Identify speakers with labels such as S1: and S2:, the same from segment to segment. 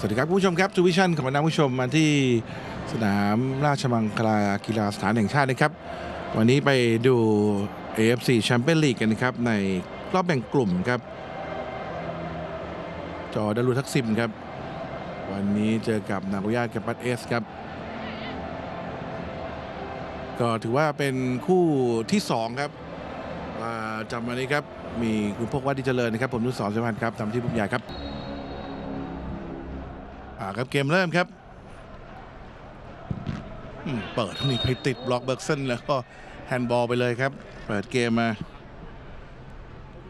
S1: สวัสดีครับผู้ชมครับทูวิชั่นขอต้อนรับผู้ชมมาที่สนามราชมังคลากีฬาสถานแห่งชาตินะครับ วันนี้ไปดู AFC Champions League กันนะครับ ในรอบแบ่งกลุ่มครับ จอดารุทักซิมครับ วันนี้เจอกับนาโกย่ากับปัตเอสครับ ก็ถือว่าเป็นคู่ที่ 2 ครับจำวันนี้ครับ มีคุณพกวัดดิเจริญนะครับ ผมนุสรสมพันธ์ครับทำที่ผู้ใหญ่ครับ ครับเกมเริ่มครับอืมเปิดตรงนี้ไปติดบล็อกเบิร์กเซนแล้วก็แฮนด์บอลไปเลยครับ เปิดเกมมา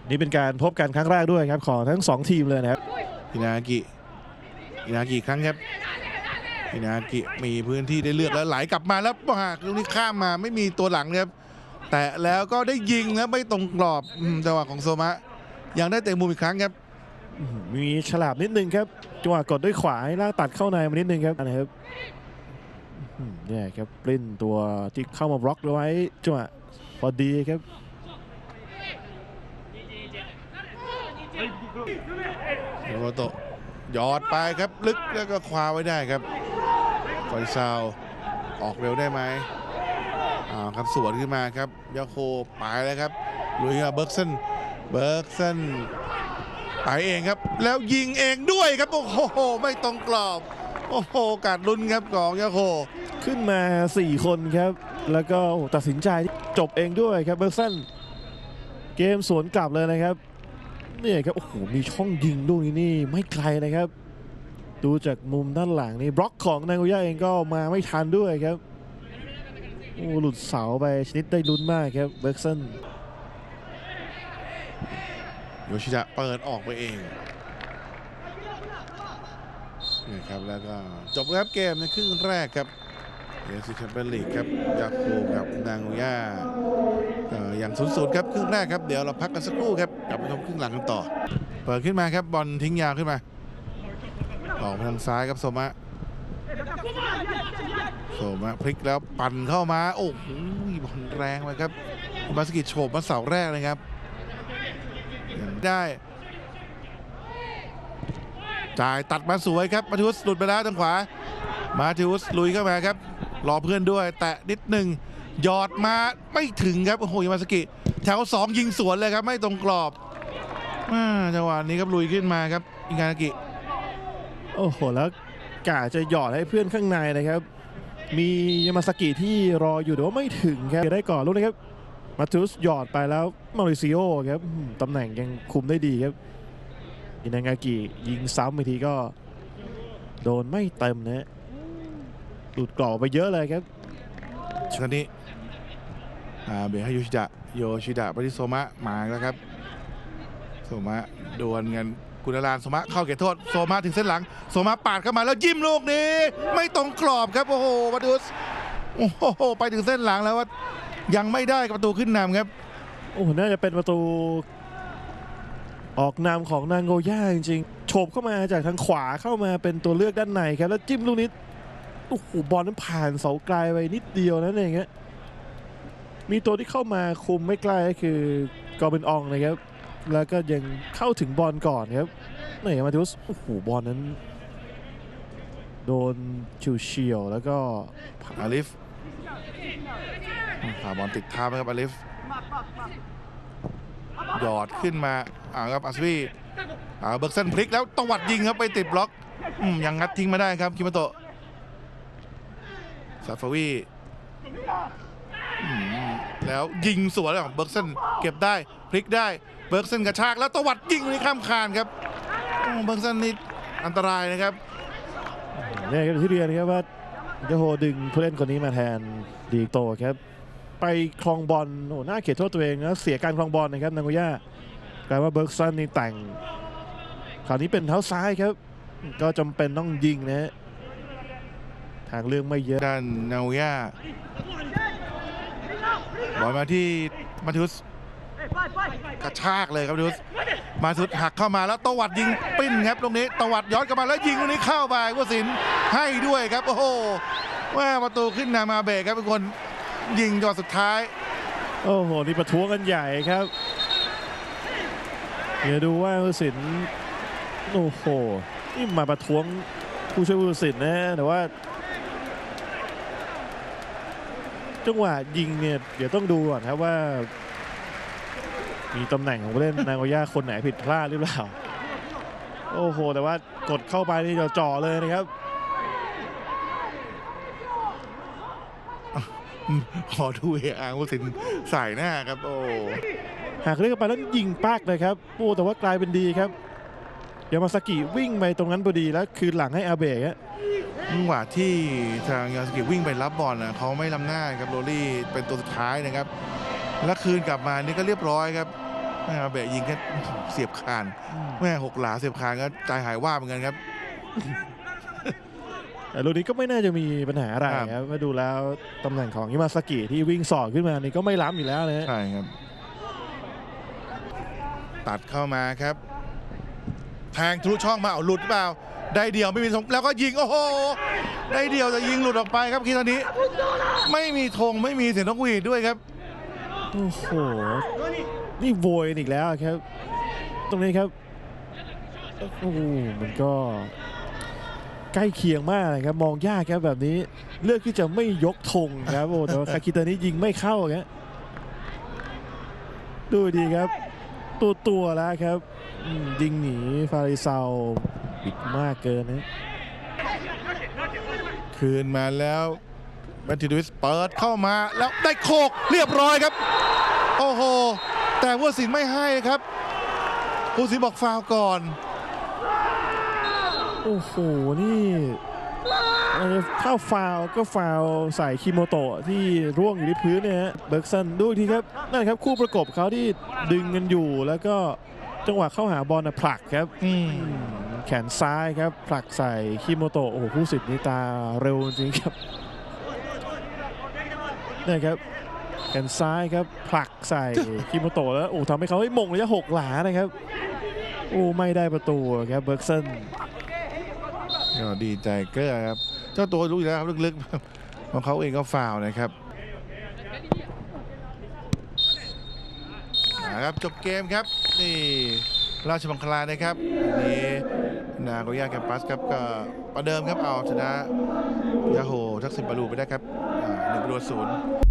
S2: นี่เป็นการพบกันครั้งแรกด้วยครับ ของทั้งสองทีมเลยนะครับ
S1: อินากิอินากิอีกครั้งครับอินากิมีพื้นที่ได้เลือกแล้วไหลกลับมาแล้วปากลูกนี้ข้ามมาไม่มีตัวหลังครับ แต่แล้วก็ได้ยิงแล้วไม่ตรงกรอบอืมจังหวะของโซมะ ยังได้เตะมุมอีกครั้งครับ
S2: อื้อหือ มีฉลาบนิดนึงครับจังหวะกดด้วยขวาให้ล่างตัดเข้าในมานิดนึงครับนะครับเนี่ยครับปริ้นตัวที่เข้ามาบล็อกไว้จังหวะพอดีครับ
S1: โรโมโตหยอดไปครับลึกแล้วก็คว้าไว้ได้ครับฟอยซาวออกเร็วได้ไหมอ่าครับสวนขึ้นมาครับยาโคไปแล้วครับลุยกับเบิร์กเซนเบิร์กเซน ไปเองครับ แล้วยิงเองด้วยครับ โอ้โห ไม่ตรงกรอบ โอ้โหกาดลุ้นครับของยาโค
S2: ขึ้นมา 4 คนครับ แล้วก็ตัดสินใจจบเองด้วยครับเบอร์สันเกมสวนกลับเลยนะครับเนี่ยครับ โอ้โห มีช่องยิงลูกนี้นี่ไม่ไกลนะครับ ดูจากมุมด้านหลังนี่บล็อกของนางโกย่าเองก็มาไม่ทันด้วยครับโอ้หลุดเสาไปชนิดได้ลุ้นมากครับเบอร์สัน
S1: โยชิดะเปิดออกไปเองนี่ครับแล้วก็จบครับเกมในครึ่งแรกครับเอซิแชมเปี้ยนลีกครับยาโคกับนางโกย่าอย่างศูนย์ศูนย์ครับครึ่งแรกครับเดี๋ยวเราพักกันสักครู่ครับกลับมาชมครึ่งหลังกันต่อ เปิดขึ้นมาครับบอลทิ้งยาวขึ้นมาออกทางซ้ายครับโซมะโซมะพลิกแล้วปั่นเข้ามา โอ้โหบอลแรงไปครับบาสกิโฉบมาเสาแรกเลยครับ ได้จ่ายตัดมาสวยครับมาทิวสหลุดไปแล้วทางขวา มาทิวสลุยเข้ามาครับ รอเพื่อนด้วย แตะนิดหนึ่งหยอดมาไม่ถึงครับโอ้โหยามาสกิแถวสองยิงสวนเลยครับ ไม่ตรงกรอบจังหวะนี้ครับลุยขึ้นมาครับอิงานากิ
S2: โอ้โหแล้วกาจะหยอดให้เพื่อนข้างในนะครับ มียามาสกิที่รออยู่แต่ว่าไม่ถึงครับได้ก่อนลูกนะครับ มาทูสหยอดไปแล้วมาริซิโอครับตำแหน่งยังคุมได้ดีครับอินางากิยิงซ้ำอีกทีก็ โดนไม่เต็มนะหลุดกรอบไปเยอะเลยครับ
S1: ชนนี้อาเบรให้โยชิดะโยชิดะไปที่โซมะมาแล้วครับโซมะดวลกันกุณลานโซมะเข้าเขตโทษโซมะถึงเส้นหลังโซมะปาดเข้ามาแล้วยิ้มลูกนี้ ไม่ตรงกรอบครับโอ้โหมาดูสโอ้โหไปถึงเส้นหลังแล้วว่า ยังไม่ได้ประตูขึ้นนำครับ
S2: โอ้โหน่าจะเป็นประตู ออกนามของนางโกย่าจริงๆโฉบเข้ามาจากทางขวาเข้ามาเป็นตัวเลือกด้านในครับ แล้วจิ้มลูกนี้โอ้โหบอลนั้นผ่านเสาไกลไปนิดเดียวนั่นเองฮะมีตัวที่เข้ามาคุมไม่ใกล้ก็คือกอร์เบนอองนะครับ แล้วก็ยังเข้าถึงบอลก่อนครับนี่มาทิวสโอ้โหบอลนั้น โดนชิวเฉียวแล้วก็
S1: อาลิฟ ผ่าบอลติดเท้าไหมครับอลิฟหยอดขึ้นมาอ่าครับอาสวีอ่าเบิร์กเซนพลิกแล้วตวัดยิงครับไปติดบล็อกอยังงัดทิ้งไมาได้ครับคิมโตะซาฟาวีอืมแล้วยิงสวนของเบิร์กเซนเก็บได้พลิกได้เบิร์กเซนกระชากแล้วตวัดยิงนี่ข้ามคานครับเบิร์กเซนนี่อันตรายนะครับ
S2: เนี่ยครับที่เรียนครับว่า เดโฮดึงผู้เล่นคนนี้มาแทนดีโตครับ ไปคลองบอลโอ้หน้าเขตโทษตัวเองแล้วเสียการคลองบอลนะครับนางโกย่ากลายว่าเบิร์กซันนี่แต่งคราวนี้เป็นเท้าซ้ายครับ ก็จำเป็นต้องยิงนะฮะทางเรื่องไม่เยอะ
S1: ด้านนาวยาบอลมาที่มาทุส กระชากเลยครับมาทุสมาทุสหักเข้ามาแล้วตวัดยิงปิ้นครับตรงนี้ตวัดย้อนกลับมาแล้วยิงตรงนี้เข้าไปผู้สินให้ด้วยครับ โอ้โหว่าประตูขึ้นนามาเบะครับเป็นคนยิงจอดสุดท้าย
S2: โอ้โห นี่ประท้วงกันใหญ่ครับ เดี๋ยวดูว่าผู้สินโอ้โห นี่มาประท้วงผู้ช่วยผู้ตัดสินนะแต่ว่าจังหวะยิงเนี่ย เดี๋ยวต้องดูก่อนครับว่า มีตำแหน่งของผู้เล่นนางโอย่าคนไหนผิดพลาดหรือเปล่า โอ้โห แต่ว่ากดเข้าไปนี่จ่อๆเลยนะครับ
S1: ขอดูเออาร์ผู้สินใส่หน้าครับ โอ้
S2: หากเลือกไปแล้วยิงปากเลยครับโอ้แต่ว่ากลายเป็นดีครับยามาสกิวิ่งไปตรงนั้นพอดีแล้วคืนหลังให้อาเบะฮะ
S1: จังหวะที่ทางยาสกิวิ่งไปรับบอลนะเขาไม่ล้ำหน้าครับโรลี่เป็นตัวสุดท้ายนะครับ แล้วคืนกลับมานี่ก็เรียบร้อยครับแม่อาเบะยิงแค่เสียบคานแม่หกหลาเสียบคานก็ใจหายว่าบเหมือนกันครับ
S2: แต่ลูกนี้ก็ไม่น่าจะมีปัญหาอะไร
S1: ครับ
S2: ครับมาดูแล้วตำแหน่งของยิมาสกิที่วิ่งสอดขึ้นมานี่ก็ไม่ล้ำอยู่แล้วนะฮะ
S1: ใช่ครับ ตัดเข้ามาครับ แทงทะลุช่องมาเอาหลุดหรือเปล่า ได้เดียวไม่มีธงแล้วก็ยิง โอ้โห ได้เดียวแต่ยิงหลุดออกไปครับคีตอนนี้ ไม่มีธงไม่มีเสียงนกหวีดด้วยครับ
S2: โอ้โห นี่โวยอีกแล้วครับ ตรงนี้ครับ โอ้โห มันก็ ใกล้เคียงมากเลยครับ มองยากครับแบบนี้ เลือกที่จะไม่ยกธงครับ โอ้แต่ว่าคาคิตานี้ยิงไม่เข้าครับดูดีครับ ตัวตัวแล้วครับยิงหนีฟาริเซาบิดมากเกินนะ
S1: คืนมาแล้ว แมตติดวิสเปิดเข้ามาแล้วได้โคกเรียบร้อยครับ โอ้โห แต่ผู้ตัดสินไม่ให้ครับผู้ตัดสินบอกฟาวล์ก่อน
S2: โอ้โห นี่เอ่อถ้าฟาวล์ก็ฟาวล์ใส่คิโมโตะที่ร่วงอยู่ที่พื้นเนี่ยฮะเบิร์กซันดูอีกทีครับนั่นครับคู่ประกบเขาที่ดึงกันอยู่แล้วก็จังหวะเข้าหาบอลนะผลักครับ
S1: อืม
S2: อืมแขนซ้ายครับผลักใส่คิโมโตะโอ้โหผู้สิทธิ์นี่ตาเร็วจริงครับ นี่ครับแขนซ้ายครับผลักใส่คิโมโตะแล้วโอ้ทำให้เขาให้มงระยะหกหลานะครับโอ้ไม่ได้ประตูครับเบิร์กซัน
S1: ก็ดีใจเกอร์ครับ เจ้าตัวรู้อยู่แล้วครับลึกๆของเขาเองก็ฟาวล์นะครับนะครับจบเกมครับนี่ราชบังคลานะครับวันนี้นาโกย่าแคมปัสครับก็ประเดิมครับเอาชนะยาโฮทักษิณบาลูไปได้ครับอ่าห นึ่งประตูศูนย์